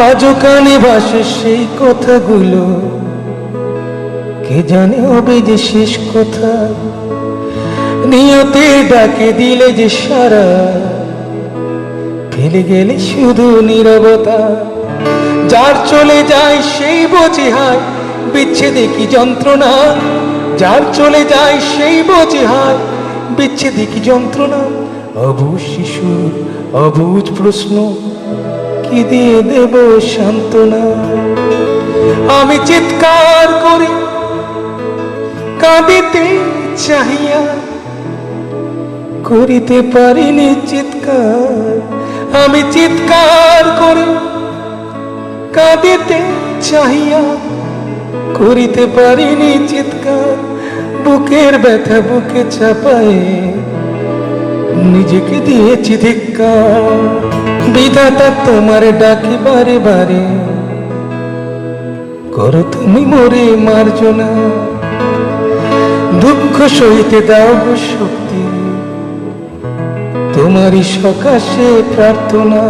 আজও কানে ভাসে সেই কথাগুলো। কে জানে হবে যে শেষ কথা? নিয়তে ডাকে দিলে যে সারা। ফেলে গেলে শুধু নীরবতা। যার চলে যায় সেই বোঝে হায় বিচ্ছেদে কি যন্ত্রণা? যার চলে যায় সেই বোঝে হায় বিচ্ছেদে কি যন্ত্রণা? অবুঝ শিশু অবুঝ প্রশ্ন। কি দিয়ে দেব সান্ত্বনা। আমি চিৎকার করি কাঁদিতে চাহিয়া করিতে পারিনি চিৎকার। আমি চিৎকার করি কাঁদিতে চাহিয়া করিতে পারিনি চিৎকার। বুকের ব্যথা বুকে চাপায়ে নিজেকে দিয়েছি ধিক্কার। বিধাতা তোমার ডাকি বারে বারে। করো তুমি মরে মার্জনা। দুঃখ সইতে দাও শক্তি। তোমারই সকাশে প্রার্থনা।